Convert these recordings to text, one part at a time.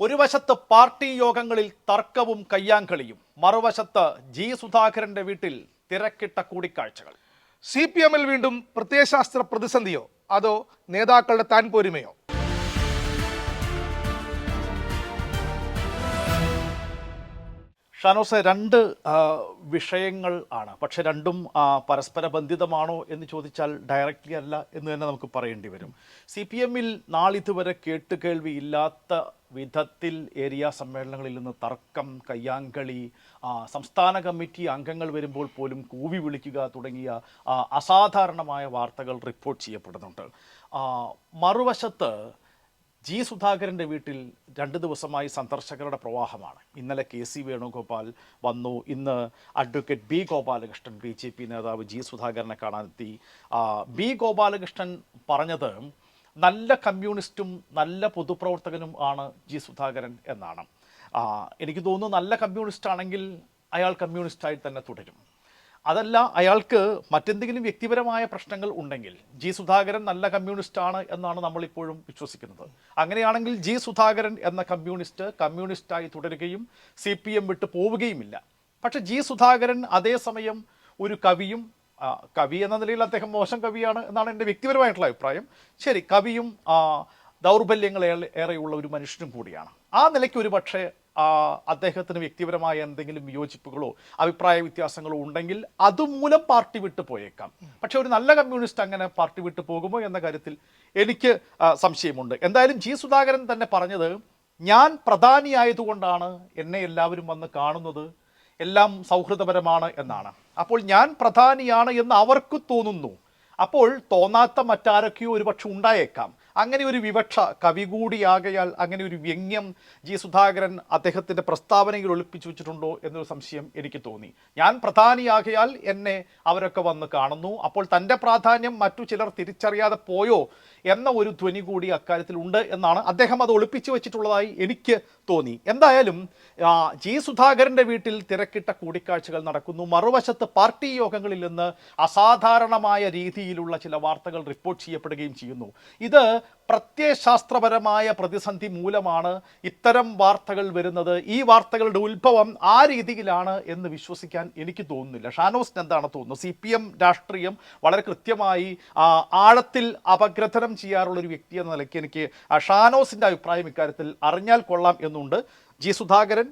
ഒരു വശത്ത് പാർട്ടി യോഗങ്ങളിൽ തർക്കവും കയ്യാങ്കളിയും മറുവശത്ത് ജി സുധാകരന്റെ വീട്ടിൽ തിരക്കിട്ട കൂടിക്കാഴ്ചകൾ. സി പി എമ്മിൽ വീണ്ടും പ്രത്യയശാസ്ത്ര പ്രതിസന്ധിയോ അതോ നേതാക്കളുടെ താൻ പോരുമയോ? ഷാനോസ് രണ്ട് വിഷയങ്ങൾ ആണ്. പക്ഷെ രണ്ടും പരസ്പര ബന്ധിതമാണോ എന്ന് ചോദിച്ചാൽ ഡയറക്റ്റ്ലി അല്ല എന്ന് തന്നെ നമുക്ക് പറയേണ്ടി വരും. സി പി എമ്മിൽ നാളിതുവരെ കേട്ടുകേൾവിയില്ലാത്ത വിധത്തിൽ ഏരിയ സമ്മേളനങ്ങളിൽ നിന്ന് തർക്കം കയ്യാങ്കളി സംസ്ഥാന കമ്മിറ്റി അംഗങ്ങൾ വരുമ്പോൾ പോലും കൂവി വിളിക്കുക തുടങ്ങിയ അസാധാരണമായ വാർത്തകൾ റിപ്പോർട്ട് ചെയ്യപ്പെടുന്നുണ്ട്. മറുവശത്ത് ജി സുധാകരന്റെ വീട്ടിൽ രണ്ട് ദിവസമായി സന്ദർശകരുടെ പ്രവാഹമാണ്. ഇന്നലെ കെ സി വേണുഗോപാൽ വന്നു. ഇന്ന് advocate B Gopalakrishnan B J P നേതാവ് ജി സുധാകരനെ കാണാനെത്തി. ബി ഗോപാലകൃഷ്ണൻ പറഞ്ഞത് നല്ല കമ്മ്യൂണിസ്റ്റും നല്ല പൊതുപ്രവർത്തകനും ആണ് ജി സുധാകരൻ എന്നാണ്. എനിക്ക് തോന്നുന്നു നല്ല കമ്മ്യൂണിസ്റ്റ് ആണെങ്കിൽ അയാൾ കമ്മ്യൂണിസ്റ്റായി തന്നെ തുടരും. അതല്ല അയാൾക്ക് മറ്റെന്തെങ്കിലും വ്യക്തിപരമായ പ്രശ്നങ്ങൾ ഉണ്ടെങ്കിൽ ജി സുധാകരൻ നല്ല കമ്മ്യൂണിസ്റ്റ് ആണ് എന്നാണ് നമ്മൾ ഇപ്പോഴും വിശ്വസിക്കുന്നത്. അങ്ങനെയാണെങ്കിൽ ജി സുധാകരൻ എന്ന കമ്മ്യൂണിസ്റ്റ് കമ്മ്യൂണിസ്റ്റായി തുടരുകയും സി പി എം വിട്ട് പോവുകയുമില്ല. പക്ഷെ ജി സുധാകരൻ അതേസമയം ഒരു കവിയും കവി എന്ന നിലയിൽ അദ്ദേഹം മോശം കവിയാണ് എന്നാണ് എന്റെ വ്യക്തിപരമായിട്ടുള്ള അഭിപ്രായം. ശരി കവിയും ദൗർബല്യങ്ങൾ ഏറെയുള്ള ഒരു മനുഷ്യനും കൂടിയാണ്. ആ നിലയ്ക്ക് ഒരു പക്ഷേ അദ്ദേഹത്തിന് വ്യക്തിപരമായ എന്തെങ്കിലും വിയോജിപ്പുകളോ അഭിപ്രായ വ്യത്യാസങ്ങളോ ഉണ്ടെങ്കിൽ അതുമൂലം പാർട്ടി വിട്ടു പോയേക്കാം. പക്ഷെ ഒരു നല്ല കമ്മ്യൂണിസ്റ്റ് അങ്ങനെ പാർട്ടി വിട്ടു പോകുമോ എന്ന കാര്യത്തിൽ എനിക്ക് സംശയമുണ്ട്. എന്തായാലും ജി സുധാകരൻ തന്നെ പറഞ്ഞത് ഞാൻ പ്രധാനിയായതുകൊണ്ടാണ് എന്നെ എല്ലാവരും വന്ന് കാണുന്നത് എല്ലാം സൗഹൃദപരമാണ് എന്നാണ്. അപ്പോൾ ഞാൻ പ്രധാനിയാണ് എന്ന് അവർക്ക് തോന്നുന്നു. അപ്പോൾ തോന്നാത്ത മറ്റാരൊക്കെയോ ഒരു പക്ഷെ ഉണ്ടായേക്കാം. അങ്ങനെ ഒരു വിവക്ഷ കവി കൂടിയാകയാൽ അങ്ങനെ ഒരു വ്യംഗ്യം ജി സുധാകരൻ അദ്ദേഹത്തിന്റെ പ്രസ്താവനയിൽ ഒളിപ്പിച്ചു വെച്ചിട്ടുണ്ടോ എന്നൊരു സംശയം എനിക്ക് തോന്നി. ഞാൻ പ്രധാനിയാകയാൽ എന്നെ അവരൊക്കെ വന്ന് കാണുന്നു. അപ്പോൾ തന്റെ പ്രാധാന്യം മറ്റു ചിലർ തിരിച്ചറിയാതെ പോയോ എന്ന ഒരു ധ്വനി കൂടി അക്കാര്യത്തിൽ ഉണ്ട് എന്നാണ് അദ്ദേഹം അത് ഒളിപ്പിച്ചു വെച്ചിട്ടുള്ളതായി എനിക്ക് തോന്നി. എന്തായാലും ജി സുധാകരന്റെ വീട്ടിൽ തിരക്കിട്ട കൂടിക്കാഴ്ചകൾ നടക്കുന്നു. മറുവശത്ത് പാർട്ടി യോഗങ്ങളിൽ നിന്ന് അസാധാരണമായ രീതിയിലുള്ള ചില വാർത്തകൾ റിപ്പോർട്ട് ചെയ്യപ്പെടുകയും ചെയ്യുന്നു. ഇത് പ്രത്യയശാസ്ത്രപരമായ പ്രതിസന്ധി മൂലമാണ് ഇത്തരം വാർത്തകൾ വരുന്നത്. ഈ വാർത്തകളുടെ ഉത്ഭവം ആ രീതിയിലാണ് എന്ന് വിശ്വസിക്കാൻ എനിക്ക് തോന്നുന്നില്ല. ഷാനോസിന് എന്താണ് തോന്നുന്നത്? സി പി എം രാഷ്ട്രീയം വളരെ കൃത്യമായി ആഴത്തിൽ അപഗ്രഥനം ചെയ്യാറുള്ള ഒരു വ്യക്തി എന്ന നിലയ്ക്ക് എനിക്ക് ഷാനോസിന്റെ അഭിപ്രായം ഇക്കാര്യത്തിൽ അറിഞ്ഞാൽ കൊള്ളാം എന്നുണ്ട്. ജി സുധാകരൻ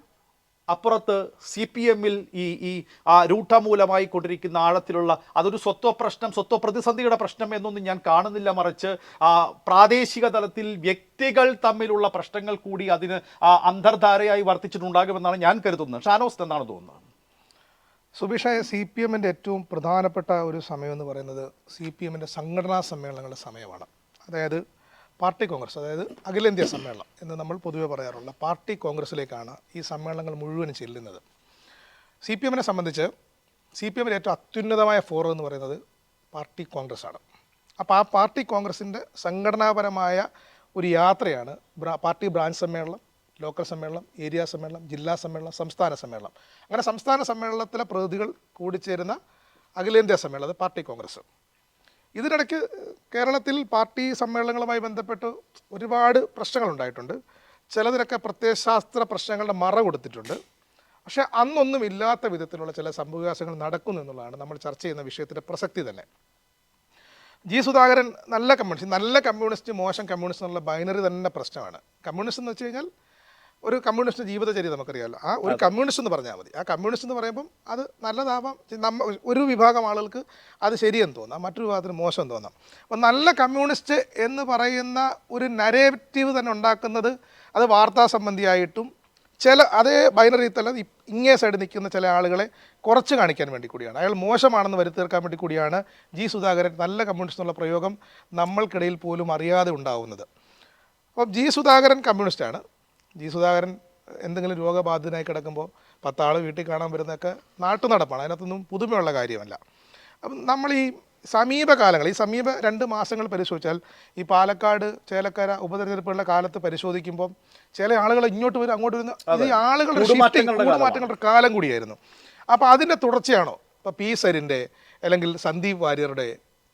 അപ്പുറത്ത് സി പി എമ്മിൽ ഈ ഈ ആ രൂഢമൂലമായി കൊണ്ടിരിക്കുന്ന ആഴത്തിലുള്ള അതൊരു സ്വത്വ പ്രശ്നം സ്വത്വ പ്രതിസന്ധിയുടെ പ്രശ്നം എന്നൊന്നും ഞാൻ കാണുന്നില്ല മറിച്ച്. പ്രാദേശിക തലത്തിൽ വ്യക്തികൾ തമ്മിലുള്ള പ്രശ്നങ്ങൾ കൂടി അതിന് അന്തർധാരയായി വർത്തിച്ചിട്ടുണ്ടാകുമെന്നാണ് ഞാൻ കരുതുന്നത്. ഷാനോസ് എന്നാണ് തോന്നുന്നത്? സുബിഷായ സി പി എമ്മിന്റെ ഏറ്റവും പ്രധാനപ്പെട്ട ഒരു സമയം എന്ന് പറയുന്നത് സി പി എമ്മിന്റെ സംഘടനാ സമ്മേളനങ്ങളുടെ സമയമാണ്. അതായത് പാർട്ടി കോൺഗ്രസ് അതായത് അഖിലേന്ത്യാ സമ്മേളനം എന്ന് നമ്മൾ പൊതുവെ പറയാറുള്ള പാർട്ടി കോൺഗ്രസ്സിലേക്കാണ് ഈ സമ്മേളനങ്ങൾ മുഴുവൻ ചെല്ലുന്നത്. സി പി എമ്മിനെ സംബന്ധിച്ച് സി പി എമ്മിന്റെ ഏറ്റവും അത്യുന്നതമായ ഫോറം എന്ന് പറയുന്നത് പാർട്ടി കോൺഗ്രസ് ആണ് അപ്പോൾ ആ പാർട്ടി കോൺഗ്രസിന്റെ സംഘടനാപരമായ ഒരു യാത്രയാണ് പാർട്ടി ബ്രാഞ്ച് സമ്മേളനം ലോക്കൽ സമ്മേളനം ഏരിയ സമ്മേളനം ജില്ലാ സമ്മേളനം സംസ്ഥാന സമ്മേളനം. അങ്ങനെ സംസ്ഥാന സമ്മേളനത്തിലെ പ്രതിനിധികൾ കൂടിച്ചേരുന്ന അഖിലേന്ത്യാ സമ്മേളനം പാർട്ടി കോൺഗ്രസ്. ഇതിനിടയ്ക്ക് കേരളത്തിൽ പാർട്ടി സമ്മേളനങ്ങളുമായി ബന്ധപ്പെട്ട് ഒരുപാട് പ്രശ്നങ്ങളുണ്ടായിട്ടുണ്ട്. ചിലതിനൊക്കെ പ്രത്യയശാസ്ത്ര പ്രശ്നങ്ങളുടെ മറ കൊടുത്തിട്ടുണ്ട്. പക്ഷേ അന്നൊന്നും ഇല്ലാത്ത വിധത്തിലുള്ള ചില സംഭവവികാസങ്ങൾ നടക്കുന്നു എന്നുള്ളതാണ് നമ്മൾ ചർച്ച ചെയ്യുന്ന വിഷയത്തിന്റെ പ്രസക്തി തന്നെ. ജി സുധാകരൻ നല്ല കമ്മ്യൂണിസ്റ്റ് നല്ല കമ്മ്യൂണിസ്റ്റ് മോശം കമ്മ്യൂണിസ്റ്റ് എന്നുള്ള ബൈനറി തന്നെ പ്രശ്നമാണ്. കമ്മ്യൂണിസ്റ്റ് എന്ന് വെച്ച് കഴിഞ്ഞാൽ ഒരു കമ്മ്യൂണിസ്റ്റ് ജീവിതചര്യ നമുക്കറിയാമല്ലോ ആ ഒരു കമ്മ്യൂണിസ്റ്റ് എന്ന് പറഞ്ഞാൽ മതി. ആ കമ്മ്യൂണിസ്റ്റ് എന്ന് പറയുമ്പം അത് നല്ലതാവാം. നമ്മ ഒരു വിഭാഗം ആളുകൾക്ക് അത് ശരിയെന്ന് തോന്നാം. മറ്റൊരു വിഭാഗത്തിന് മോശം തോന്നാം. അപ്പം നല്ല കമ്മ്യൂണിസ്റ്റ് എന്ന് പറയുന്ന ഒരു നരേറ്റീവ് തന്നെ ഉണ്ടാക്കുന്നത് അത് വാർത്താ സംബന്ധിയായിട്ടും ചില അതേ ബൈനറി തല ഇങ്ങേ സൈഡ് നിൽക്കുന്ന ചില ആളുകളെ കുറച്ച് കാണിക്കാൻ വേണ്ടി കൂടിയാണ്. അയാൾ മോശമാണെന്ന് വരുത്തി തീർക്കാൻ വേണ്ടി കൂടിയാണ് ജി സുധാകരൻ നല്ല കമ്മ്യൂണിസ്റ്റ് എന്നുള്ള പ്രയോഗം നമ്മൾക്കിടയിൽ പോലും അറിയാതെ ഉണ്ടാവുന്നത്. അപ്പം ജി സുധാകരൻ കമ്മ്യൂണിസ്റ്റാണ്. ജി സുധാകരൻ എന്തെങ്കിലും രോഗബാധിതനായി കിടക്കുമ്പോൾ പത്താൾ വീട്ടിൽ കാണാൻ വരുന്നതൊക്കെ നാട്ടു നടപ്പാണ് അതിനകത്തൊന്നും പുതുമയുള്ള കാര്യമല്ല. അപ്പം നമ്മൾ ഈ സമീപകാലങ്ങൾ ഈ സമീപ രണ്ട് മാസങ്ങൾ പരിശോധിച്ചാൽ ഈ പാലക്കാട് ചേലക്കര ഉപതെരഞ്ഞെടുപ്പുകളുടെ കാലത്ത് പരിശോധിക്കുമ്പോൾ ചില ആളുകൾ ഇങ്ങോട്ട് വരും അങ്ങോട്ട് വരുന്ന ഈ ആളുകളുടെ മാറ്റങ്ങളുടെ കൂടുമാറ്റങ്ങളുടെ കാലം കൂടിയായിരുന്നു. അപ്പോൾ അതിന്റെ തുടർച്ചയാണോ? ഇപ്പോൾ പി സരിന്റെ അല്ലെങ്കിൽ സന്ദീപ് വാര്യരുടെ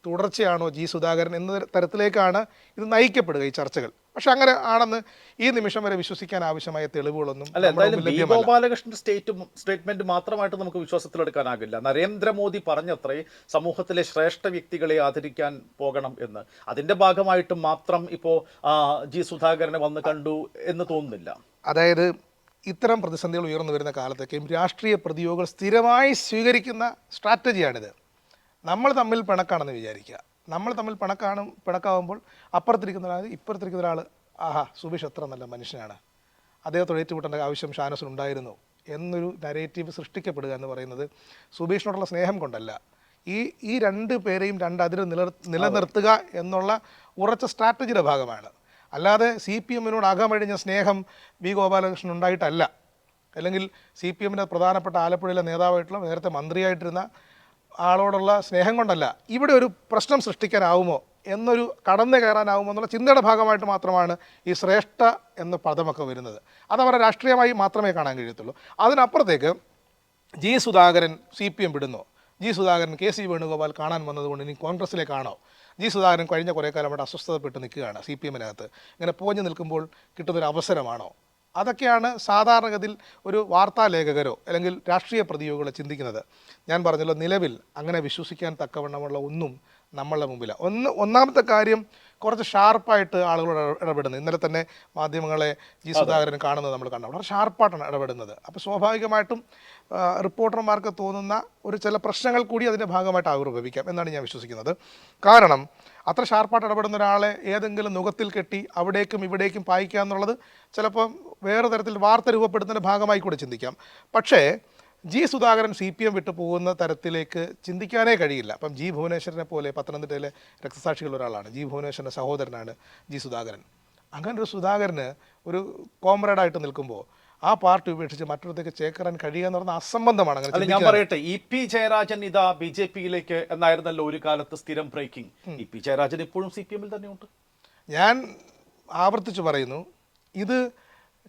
തുടർച്ചയാണോ ജി സുധാകരൻ എന്ന തരത്തിലേക്കാണ് ഇത് നയിക്കപ്പെടുക ഈ ചർച്ചകൾ? പക്ഷെ അങ്ങനെ ആണെന്ന് ഈ നിമിഷം വരെ വിശ്വസിക്കാൻ ആവശ്യമായ തെളിവുകളൊന്നും അല്ല എന്തായാലും ബി ഗോപാലകൃഷ്ണൻ സ്റ്റേറ്റ് സ്റ്റേറ്റ്മെന്റ് മാത്രമായിട്ട് നമുക്ക് വിശ്വാസത്തിലെടുക്കാനാകില്ല. നരേന്ദ്രമോദി പറഞ്ഞത്രേ സമൂഹത്തിലെ ശ്രേഷ്ഠ വ്യക്തികളെ ആദരിക്കാൻ പോകണം എന്ന്. അതിന്റെ ഭാഗമായിട്ട് മാത്രം ഇപ്പോ ജി സുധാകരനെ വന്ന് കണ്ടു എന്ന് തോന്നുന്നില്ല. അതായത് ഇത്തരം പ്രതിസന്ധികൾ ഉയർന്നു വരുന്ന കാലത്തൊക്കെയും രാഷ്ട്രീയ പ്രതിയോഗികൾ സ്ഥിരമായി സ്വീകരിക്കുന്ന സ്ട്രാറ്റജിയാണിത്. നമ്മൾ തമ്മിൽ പിണക്കാണെന്ന് വിചാരിക്കുക. നമ്മൾ തമ്മിൽ പിണക്കാണ് പിണക്കാവുമ്പോൾ അപ്പുറത്തിരിക്കുന്ന ഒരാൾ ഇപ്പുറത്തിരിക്കുന്ന ഒരാൾ ആഹാ സുബീഷ് എത്ര നല്ല മനുഷ്യനാണ്. അദ്ദേഹത്തോട് ഏറ്റുമുട്ടേണ്ട ആവശ്യം ഷാനസിന് ഉണ്ടായിരുന്നു എന്നൊരു നരേറ്റീവ് സൃഷ്ടിക്കപ്പെടുക എന്ന് പറയുന്നത് സുബീഷിനോടുള്ള സ്നേഹം കൊണ്ടല്ല. ഈ ഈ രണ്ട് പേരെയും രണ്ട് അതിര് നില നിലനിർത്തുക എന്നുള്ള ഉറച്ച സ്ട്രാറ്റജിയുടെ ഭാഗമാണ്. അല്ലാതെ സി പി എമ്മിനോട് അകമഴിഞ്ഞ സ്നേഹം വി ഗോപാലകൃഷ്ണൻ ഉണ്ടായിട്ടല്ല. അല്ലെങ്കിൽ സി പി എമ്മിന്റെ പ്രധാനപ്പെട്ട ആലപ്പുഴയിലെ നേതാവായിട്ടുള്ള നേരത്തെ മന്ത്രിയായിട്ടിരുന്ന ആളോടുള്ള സ്നേഹം കൊണ്ടല്ല ഇവിടെ ഒരു പ്രശ്നം സൃഷ്ടിക്കാനാവുമോ എന്നൊരു കടന്നു കയറാനാവുമോ എന്നുള്ള ചിന്തയുടെ ഭാഗമായിട്ട് മാത്രമാണ് ഈ ശ്രേഷ്ഠ എന്ന പദമൊക്കെ വരുന്നത്. അത് അവരെ രാഷ്ട്രീയമായി മാത്രമേ കാണാൻ കഴിയത്തുള്ളൂ. അതിനപ്പുറത്തേക്ക് G Sudhakaran C P M വിടുന്നു. G Sudhakaran K C Venugopal കാണാൻ വന്നതുകൊണ്ട് ഇനി കോൺഗ്രസ്സിലേക്കാണോ ജി സുധാകരൻ കഴിഞ്ഞ കുറേ കാലം അവിടെ അസ്വസ്ഥതപ്പെട്ട് നിൽക്കുകയാണ് സി പി എമ്മിനകത്ത്. ഇങ്ങനെ പോഞ്ഞു നിൽക്കുമ്പോൾ കിട്ടുന്നൊരു അവസരമാണോ അതൊക്കെയാണ് സാധാരണഗതിയിൽ ഒരു വാർത്താ ലേഖകരോ അല്ലെങ്കിൽ രാഷ്ട്രീയ പ്രതിയോഗികളോ ചിന്തിക്കുന്നത്. ഞാൻ പറഞ്ഞല്ലോ നിലവിൽ അങ്ങനെ വിശ്വസിക്കാൻ തക്കവണ്ണമുള്ള ഒന്നും നമ്മളുടെ മുമ്പില്ല ഒന്ന് ഒന്നാമത്തെ കാര്യം കുറച്ച് ഷാർപ്പായിട്ട് ആളുകളോട് ഇട- ഇടപെടുന്നത്. ഇന്നലെ തന്നെ മാധ്യമങ്ങളെ ജി സുധാകരൻ കാണുന്നത് നമ്മൾ കണ്ടു. വളരെ ഷാർപ്പായിട്ടാണ് ഇടപെടുന്നത്. അപ്പോൾ സ്വാഭാവികമായിട്ടും റിപ്പോർട്ടർമാർക്ക് തോന്നുന്ന ഒരു ചില പ്രശ്നങ്ങൾ കൂടി അതിന്റെ ഭാഗമായിട്ട് ആവിർഭവിക്കാം എന്നാണ് ഞാൻ വിശ്വസിക്കുന്നത്. കാരണം അത്ര ഷാർപ്പായിട്ട് ഇടപെടുന്ന ഒരാളെ ഏതെങ്കിലും നുഖത്തിൽ കെട്ടി അവിടേക്കും ഇവിടേക്കും പായിക്കുക എന്നുള്ളത് ചിലപ്പം വേറെ തരത്തിൽ വാർത്ത രൂപപ്പെടുത്തുന്നതിന്റെ ഭാഗമായി കൂടെ ചിന്തിക്കാം. പക്ഷേ G Sudhakaran C P M വിട്ടു പോകുന്ന തരത്തിലേക്ക് ചിന്തിക്കാനേ കഴിയില്ല. അപ്പം ജി ഭുവനേശ്വരനെ പോലെ പത്തനംതിട്ടയിലെ രക്തസാക്ഷികളിൽ ഒരാളാണ്. ജി ഭുവനേശ്വരന്റെ സഹോദരനാണ് ജി സുധാകരൻ. അങ്ങനെ ഒരു സുധാകരന് ഒരു കോമ്രേഡായിട്ട് നിൽക്കുമ്പോൾ ആ പാർട്ടി ഉപേക്ഷിച്ച് മറ്റൊരിടത്തേക്ക് ചേക്കറാൻ കഴിയുക എന്ന് പറഞ്ഞാൽ അസംബന്ധമാണ് അല്ല ഞാൻ പറയട്ടെ ഇ പി ജയരാജൻ ഇതാ ബി ജെ പിയിലേക്ക് എന്നായിരുന്നല്ലോ ഒരു കാലത്ത് സ്ഥിരം ബ്രേക്കിംഗ്. ഇ പി ജയരാജൻ ഇപ്പോഴും സി പി എമ്മിൽ തന്നെയുണ്ട് ഞാൻ ആവർത്തിച്ച് പറയുന്നു ഇത്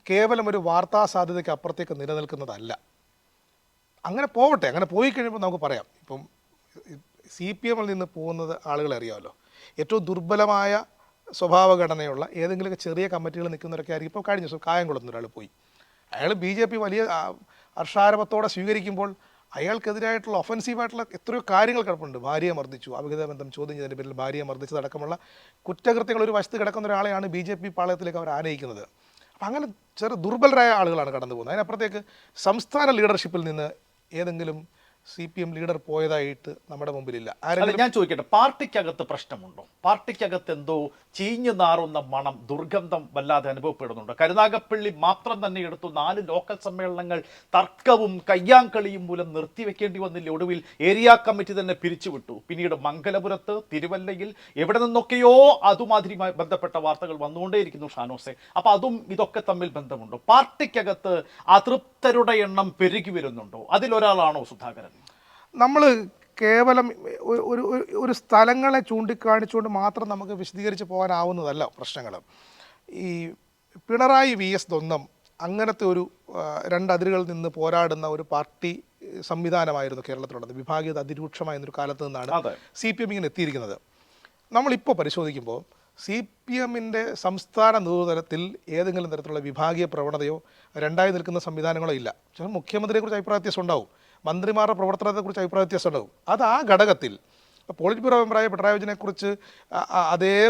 കേവലം ഒരു വാർത്താ സാധ്യതയ്ക്ക് അപ്പുറത്തേക്ക് നിലനിൽക്കുന്നതല്ല. അങ്ങനെ പോവട്ടെ അങ്ങനെ പോയി കഴിയുമ്പോൾ നമുക്ക് പറയാം. ഇപ്പം സി പി എമ്മിൽ നിന്ന് പോകുന്നത് ആളുകളെ അറിയാമല്ലോ. ഏറ്റവും ദുർബലമായ സ്വഭാവഘടനയുള്ള ഏതെങ്കിലുമൊക്കെ ചെറിയ കമ്മിറ്റികൾ നിൽക്കുന്നവരൊക്കെ ആയിരിക്കും. ഇപ്പോൾ കഴിഞ്ഞ ദിവസം കായംകുളത്ത് ഒരാൾ പോയി. അയാൾ ബി ജെ പി വലിയ ഹർഷാരഭത്തോടെ സ്വീകരിക്കുമ്പോൾ അയാൾക്കെതിരായിട്ടുള്ള ഒഫൻസീവായിട്ടുള്ള എത്രയോ കാര്യങ്ങൾ കിടപ്പുണ്ട്. ഭാര്യയെ മർദ്ദിച്ചു. അവിഹിത ബന്ധം ചോദ്യം ചെയ്തതിന്റെ പേരിൽ ഭാര്യയെ മർദ്ദിച്ചതടക്കമുള്ള കുറ്റകൃത്യങ്ങൾ ഒരു വശത്ത് കിടക്കുന്ന ഒരാളെയാണ് ബി ജെ പി പാളയത്തിലേക്ക് അവർ ആനയിക്കുന്നത്. അപ്പം അങ്ങനെ ചെറു ദുർബലരായ ആളുകളാണ് കടന്നു പോകുന്നത് അതിനപ്പുറത്തേക്ക് സംസ്ഥാന ലീഡർഷിപ്പിൽ നിന്ന് ഏതെങ്കിലും സി പി എം ലീഡർ പോയതായിട്ട് നമ്മുടെ മുമ്പിലില്ല. ആരെങ്കിലും അല്ല ഞാൻ ചോദിക്കട്ടെ പാർട്ടിക്കകത്ത് പ്രശ്നമുണ്ടോ? പാർട്ടിക്കകത്ത് എന്തോ ചീഞ്ഞു നാറുന്ന മണം ദുർഗന്ധം വല്ലാതെ അനുഭവപ്പെടുന്നുണ്ട്? കരുനാഗപ്പള്ളി മാത്രം തന്നെ എടുത്തു നാല് ലോക്കൽ സമ്മേളനങ്ങൾ തർക്കവും കയ്യാങ്കളിയും മൂലം നിർത്തിവെക്കേണ്ടി വന്നില്ല? ഒടുവിൽ ഏരിയ കമ്മിറ്റി തന്നെ പിരിച്ചുവിട്ടു. പിന്നീട് മംഗലപുരത്ത് തിരുവല്ലയിൽ എവിടെ നിന്നൊക്കെയോ അതുമാതിരിയുമായി ബന്ധപ്പെട്ട വാർത്തകൾ വന്നുകൊണ്ടേയിരിക്കുന്നു ഷാനോസെ അപ്പൊ അതും ഇതൊക്കെ തമ്മിൽ ബന്ധമുണ്ടോ? പാർട്ടിക്കകത്ത് അതൃപ്തരുടെ എണ്ണം പെരുകി വരുന്നുണ്ടോ? അതിലൊരാളാണോ സുധാകരൻ? നമ്മൾ കേവലം ഒരു ഒരു- സ്ഥലങ്ങളെ ചൂണ്ടിക്കാണിച്ചുകൊണ്ട് മാത്രം നമുക്ക് വിശദീകരിച്ച് പോകാനാവുന്നതല്ല പ്രശ്നങ്ങൾ ഈ പിണറായി വി എസ് ദൊന്നം അങ്ങനത്തെ ഒരു രണ്ട് അതിരുകളിൽ നിന്ന് പോരാടുന്ന ഒരു പാർട്ടി സംവിധാനമായിരുന്നു കേരളത്തിലുള്ളത്. വിഭാഗീയത ഒരു കാലത്ത് നിന്നാണ്. സി പി എമ്മിങ്ങനെ എത്തിയിരിക്കുന്നത്. നമ്മളിപ്പോൾ പരിശോധിക്കുമ്പോൾ സി പി എമ്മിന്റെ സംസ്ഥാന നേതൃത്വത്തിൽ ഏതെങ്കിലും തരത്തിലുള്ള വിഭാഗീയ പ്രവണതയോ രണ്ടായി നിൽക്കുന്ന സംവിധാനങ്ങളോ ഇല്ല. ചില മുഖ്യമന്ത്രിയെക്കുറിച്ച് അഭിപ്രായ വ്യത്യാസം ഉണ്ടാവും. മന്ത്രിമാരുടെ പ്രവർത്തനത്തെക്കുറിച്ച് അഭിപ്രായ വ്യത്യാസം ഉണ്ടാവും അത് ആ ഘടകത്തിൽ പോളിറ്റ് ബ്യൂറോ മെമ്പറായ പിണറായി വിജയനെക്കുറിച്ച് അതേ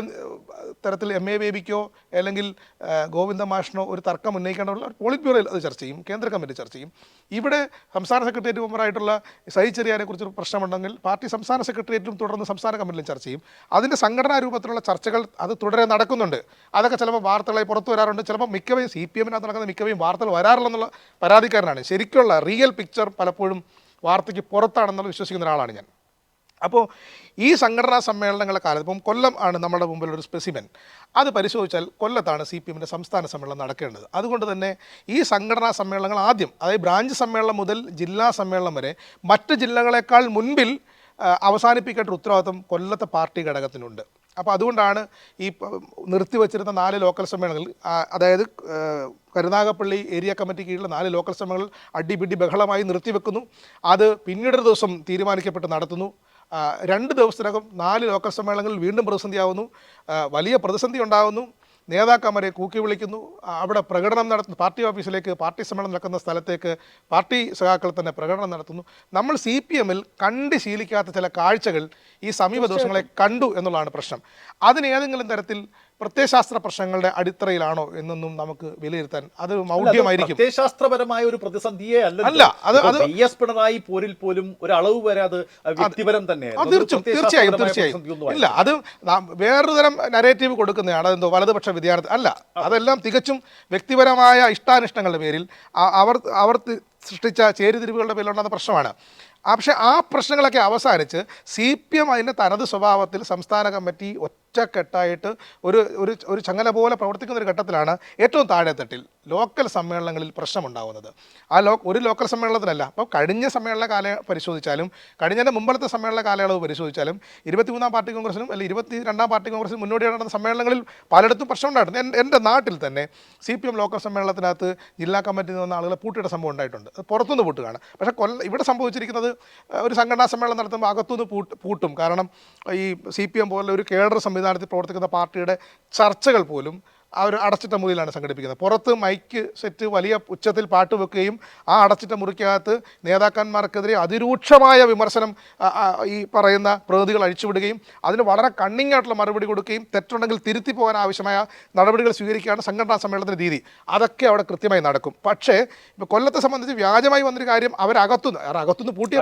തരത്തിൽ എം എ ബേബിക്കോ അല്ലെങ്കിൽ ഗോവിന്ദ മാഷിനോ ഒരു തർക്കം ഉന്നയിക്കേണ്ടതുള്ള പോളിറ്റ് ബ്യൂറോയിൽ അത് ചർച്ച ചെയ്യും കേന്ദ്ര കമ്മിറ്റി ചർച്ച ചെയ്യും. ഇവിടെ സംസ്ഥാന സെക്രട്ടേറിയറ്റ് മെമ്പറായിട്ടുള്ള സഹി ചെറിയാനെ കുറിച്ച് പ്രശ്നമുണ്ടെങ്കിൽ പാർട്ടി സംസ്ഥാന സെക്രട്ടേറിയറ്റിലും തുടർന്ന് സംസ്ഥാന കമ്മിറ്റിയിലും ചർച്ച ചെയ്യും. അതിന്റെ സംഘടനാ രൂപത്തിലുള്ള ചർച്ചകൾ അത് തുടരെ നടക്കുന്നുണ്ട്. അതൊക്കെ ചിലപ്പോൾ വാർത്തകളായി പുറത്തു വരാറുണ്ട്. ചിലപ്പോൾ മിക്കവയും സി പി എമ്മിനകത്ത് നടക്കുന്ന മിക്കവയും വാർത്തകൾ വരാറില്ലെന്നുള്ള പരാതിക്കാരനാണ്. ശരിക്കുള്ള റിയൽ പിക്ചർ പലപ്പോഴും വാർത്തയ്ക്ക് പുറത്താണെന്നുള്ള വിശ്വസിക്കുന്ന ഒരാളാണ് ഞാൻ. അപ്പോൾ ഈ സംഘടനാ സമ്മേളനങ്ങളുടെ കാലത്ത് ഇപ്പം കൊല്ലം ആണ് നമ്മുടെ മുമ്പിൽ ഒരു സ്പെസിമെൻ അത് പരിശോധിച്ചാൽ കൊല്ലത്താണ് സി പി എമ്മിന്റെ സംസ്ഥാന സമ്മേളനം നടക്കേണ്ടത്. അതുകൊണ്ട് തന്നെ ഈ സംഘടനാ സമ്മേളനങ്ങൾ ആദ്യം അതായത് ബ്രാഞ്ച് സമ്മേളനം മുതൽ ജില്ലാ സമ്മേളനം വരെ മറ്റ് ജില്ലകളെക്കാൾ മുൻപിൽ അവസാനിപ്പിക്കേണ്ട ഉത്തരവാദിത്വം കൊല്ലത്തെ പാർട്ടി ഘടകത്തിനുണ്ട്. അപ്പോൾ അതുകൊണ്ടാണ് ഈ നിർത്തിവച്ചിരുന്ന നാല് ലോക്കൽ സമ്മേളനങ്ങൾ അതായത് കരുനാഗപ്പള്ളി ഏരിയ കമ്മിറ്റി കീഴിലുള്ള നാല് ലോക്കൽ സമ്മേളനങ്ങൾ അടിപിടി ബഹളമായി നിർത്തിവെക്കുന്നു. അത് പിന്നീടൊരു ദിവസം തീരുമാനിക്കപ്പെട്ട് നടത്തുന്നു. രണ്ട് ദിവസത്തിനകം നാല് ലോക്കൽ സമ്മേളനങ്ങളിൽ വീണ്ടും പ്രതിസന്ധിയാവുന്നു വലിയ പ്രതിസന്ധി ഉണ്ടാകുന്നു നേതാക്കന്മാരെ കൂക്കി വിളിക്കുന്നു. അവിടെ പ്രകടനം നടത്തുന്നു. പാർട്ടി ഓഫീസിലേക്ക് പാർട്ടി സമ്മേളനം നടക്കുന്ന സ്ഥലത്തേക്ക് പാർട്ടി സഖാക്കൾ തന്നെ പ്രകടനം നടത്തുന്നു. നമ്മൾ സി പി എമ്മിൽ കണ്ട് ശീലിക്കാത്ത ചില കാഴ്ചകൾ ഈ സമീപ ദിവസങ്ങളെ കണ്ടു എന്നുള്ളതാണ് പ്രശ്നം. അതിന് ഏതെങ്കിലും തരത്തിൽ പ്രത്യയശാസ്ത്ര പ്രശ്നങ്ങളുടെ അടിത്തറയിലാണോ എന്നൊന്നും നമുക്ക് വിലയിരുത്താൻ അത് മൗഢ്യമായിരിക്കും. പ്രത്യയശാസ്ത്രപരമായ ഒരു പ്രതിസന്ധിയെ അല്ല അല്ല, അത് അത് എസ് പിണറായി പോരിൽ പോലും ഒരു അളവ് വരെ അത് വ്യക്തിപരം തന്നെ തീർച്ചയായും തീർച്ചയായും തീർച്ചയായും. ഇല്ല അത് വേറൊരു തരം നരേറ്റീവ് കൊടുക്കുന്നതാണ്. അതെന്തോ വലതുപക്ഷ വിദ്യാർത്ഥി അല്ല അതെല്ലാം തികച്ചും വ്യക്തിപരമായ ഇഷ്ടാനിഷ്ടങ്ങളുടെ പേരിൽ അവർ അവർ സൃഷ്ടിച്ച ചേരിതിരിവുകളുടെ പേരിലുണ്ടാകുന്ന പ്രശ്നമാണ്. പക്ഷേ ആ പ്രശ്നങ്ങളൊക്കെ അവസാനിച്ച് സി പി എം അതിന്റെ തനത് സ്വഭാവത്തിൽ സംസ്ഥാന കമ്മിറ്റി ഒറ്റക്കെട്ടായിട്ട് ഒരു ഒരു ഒരു ചങ്ങല പോലെ പ്രവർത്തിക്കുന്ന ഒരു ഘട്ടത്തിലാണ് ഏറ്റവും താഴെത്തട്ടിൽ ലോക്കൽ സമ്മേളനങ്ങളിൽ പ്രശ്നമുണ്ടാകുന്നത് ആ ലോ ഒരു ലോക്കൽ സമ്മേളനത്തിനല്ല അപ്പോൾ കഴിഞ്ഞ സമ്മേളന കാല പരിശോധിച്ചാലും കഴിഞ്ഞതിന്റെ മുമ്പത്തെ സമ്മേളന കാലയളവ് പരിശോധിച്ചാലും ഇരുപത്തിമൂന്നാം പാർട്ടി കോൺഗ്രസിനും അല്ലെങ്കിൽ ഇരുപത്തി രണ്ടാം പാർട്ടി കോൺഗ്രസിനും മുന്നോടി നടന്ന സമ്മേളനങ്ങളിൽ പലയിടത്തും പ്രശ്നം ഉണ്ടായിട്ടുണ്ട് എൻ- എന്റെ നാട്ടിൽ തന്നെ സി പി എം ലോക്കൽ സമ്മേളനത്തിനകത്ത് ജില്ലാ കമ്മിറ്റിയിൽ നിന്ന് ആളുകളെ പൂട്ടിയുടെ സംഭവം ഉണ്ടായിട്ടുണ്ട്. പുറത്തുനിന്ന് പൂട്ടുകയാണ്. പക്ഷേ കൊല്ല ഇവിടെ സംഭവിച്ചിരിക്കുന്നത് ഒരു സംഘടനാ സമ്മേളനം നടത്തുമ്പോൾ അകത്തുനിന്ന് പൂട്ട് കാരണം ഈ സി പി എം പോലുള്ള ഒരു കേഡർ സംവിധാനത്തിൽ പ്രവർത്തിക്കുന്ന പാർട്ടിയുടെ ചർച്ചകൾ പോലും അവർ അടച്ചിട്ട മുറിയിലാണ് സംഘടിപ്പിക്കുന്നത്. പുറത്ത് മൈക്ക് സെറ്റ് വലിയ ഉച്ചത്തിൽ പാട്ട് വെക്കുകയും ആ അടച്ചിട്ട മുറിക്കകത്ത് നേതാക്കന്മാർക്കെതിരെ അതിരൂക്ഷമായ വിമർശനം ഈ പറയുന്ന പ്രതിനിധികൾ അഴിച്ചുവിടുകയും അതിന് വളരെ കണ്ണിങ് ആയിട്ടുള്ള മറുപടി കൊടുക്കുകയും തെറ്റുണ്ടെങ്കിൽ തിരുത്തി പോകാൻ ആവശ്യമായ നടപടികൾ സ്വീകരിക്കുകയാണ് സംഘടനാ സമ്മേളനത്തിന്റെ രീതി. അതൊക്കെ അവിടെ കൃത്യമായി നടക്കും. പക്ഷേ ഇപ്പോൾ കൊല്ലത്തെ സംബന്ധിച്ച് വ്യാജമായി വന്നൊരു കാര്യം അവരകത്തുനിന്ന് അവർ അകത്തുനിന്ന് പൂട്ടിയേ